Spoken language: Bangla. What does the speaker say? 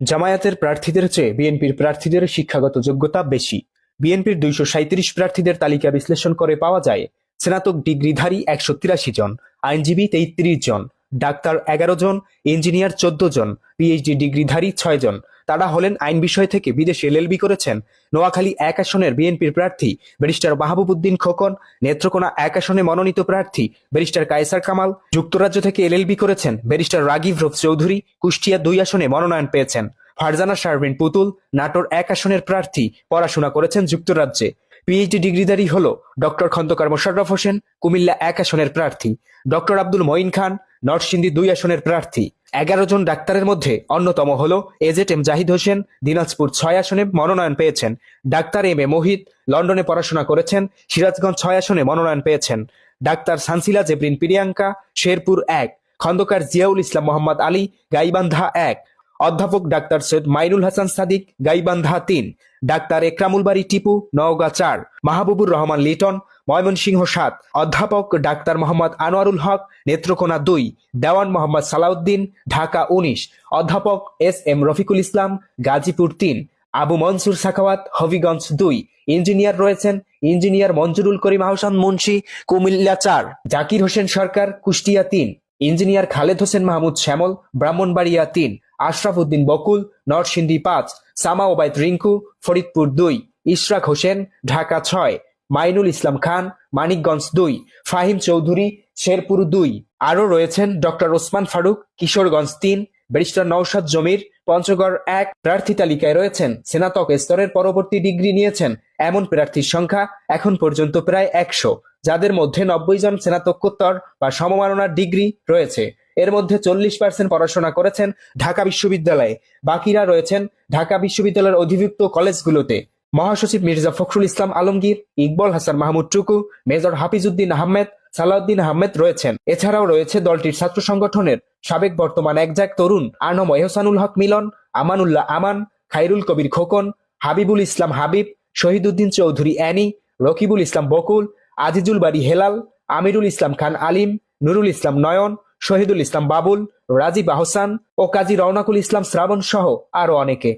জামায়াতের প্রার্থীদের চেয়ে বিএনপির প্রার্থীদের শিক্ষাগত যোগ্যতা বেশি। বিএনপির দুইশো সাঁত্রিশ প্রার্থীদের তালিকা বিশ্লেষণ করে পাওয়া যায়, স্নাতক ডিগ্রিধারী একশো তিরাশি জন, আইনজীবী তেত্রিশ জন ডাক্তার এগারো জন, ইঞ্জিনিয়ার চোদ্দ জন পিএইচডি ডিগ্রিধারী ছয় জন। তারা হলেন আইন বিষয় থেকে বিদেশে এলএলবি করেছেন। নোয়াখালী এক আসনের বিএনপির প্রার্থী ব্যারিস্টার মাহবুবুদ্দিন খোকন, নেত্রকোনা এক আসনে মনোনীত প্রার্থী ব্যারিস্টার কায়সার কামাল, যুক্তরাজ্য থেকে এলএলবি করেছেন ব্যারিস্টার রাগিব রফ চৌধুরী, কুষ্টিয়া দুই আসনে মনোনয়ন পেয়েছেন। ফারজানা শারমিন পুতুল, নাটোর এক আসনের প্রার্থী পড়াশোনা করেছেন যুক্তরাজ্যে। পিএইচডি ডিগ্রিধারী হল ডক্টর খন্দকার মোশাররফ হোসেন, কুমিল্লা এক আসনের প্রার্থী। ডক্টর আব্দুল মঈন খান, নরসিংদী দুই আসনের প্রার্থী। এগারো জন ডাক্তারের মধ্যে অন্যতম হল A Z M Zahid Hossain, Dinajpur ছয় আসনে মনোনয়ন পেয়েছেন। ডাক্তার এম এ মোহিত, লন্ডনে পড়াশোনা করেছেন, সিরাজগঞ্জ ছয় আসনে মনোনয়ন পেয়েছেন। ডাক্তার সানসিলা জেবরিন প্রিয়াঙ্কা, শেরপুর এক। খন্দকার জিয়াউল ইসলাম মোহাম্মদ আলী, গাইবান্ধা এক। অধ্যাপক ডাক্তার সৈয়দ মাইনুল হাসান সাদিক, গাইবান্ধা তিন, ডাক্তার একরামুল বাড়ি টিপু, নওগাঁ চার, মাহবুবুর রহমান লিটন, ময়মনসিংহ সাত, অধ্যাপক ডাক্তার মোহাম্মদ আনোয়ারুল হক, নেত্রকোনা দুই, দেওয়ান মোহাম্মদ সালাউদ্দিন, ঢাকা উনিশ, অধ্যাপক এস এম রফিকুল ইসলাম, গাজীপুর তিন, আবু মনসুর সাখাওয়াত, হবিগঞ্জ দুই, ইঞ্জিনিয়ার রয়েছেন ইঞ্জিনিয়ার মঞ্জুরুল করিম আহসান মুন্সি, কুমিল্লা চার, জাকির হোসেন সরকার, কুষ্টিয়া তিন। ইঞ্জিনিয়ার খালেদ হোসেন মাহমুদ শ্যামল, ব্রাহ্মণবাড়িয়া তিন, আশরাফ উদ্দিন বকুল, নরসিংদী পাঁচ, সামা ওবায়দ রিঙ্কু, ফরিদপুর দুই, ইশরাক হোসেন, ঢাকা ছয়, মাইনুল ইসলাম খান, মানিকগঞ্জ দুই, ফাহিম চৌধুরী, শেরপুর দুই। আরও রয়েছেন ডক্টর ওসমান ফারুক, কিশোরগঞ্জ তিন, ব্যারিস্টার নৌসাদ জমির, পঞ্চগড় এক। প্রার্থী তালিকায় রয়েছেন, স্নাতক স্তরের পরবর্তী ডিগ্রি নিয়েছেন, এমন প্রার্থীর সংখ্যা এখন পর্যন্ত প্রায় একশো। যাদের মধ্যে নব্বই জন স্নাতকোত্তর বা সমমাননার ডিগ্রি রয়েছে। এর মধ্যে চল্লিশ পার্সেন্ট পড়াশোনা করেছেন ঢাকা বিশ্ববিদ্যালয়ে। বাকিরা রয়েছেন ঢাকা বিশ্ববিদ্যালয়ের অধিভুক্ত কলেজগুলোতে। মহাসচিব মির্জা ফখরুল ইসলাম আলমগীর, ইকবল হাসান মাহমুদ টুকু, মেজর হাফিজউদ্দিন আহমেদ, সালাউদ্দিন আহমেদ রয়েছেন। এছাড়াও রয়েছে দলটির ছাত্র সংগঠনের সাবেক বর্তমান একজাক তরুণ A N M Ehsanul Haque Milon, Amanullah Aman, Khairul Kabir Khokon, Habibul Islam Habib, Shahiduddin Chowdhury Annie, Rakibul Islam Bakul Azizul Bari Helal, Amirul Islam Khan আলিম, নুরুল ইসলাম নয়ন, শহীদুল ইসলাম বাবুল, রাজীব আহসান ও কাজী রওনাকুল ইসলাম শ্রাবণ সহ আরও অনেকে।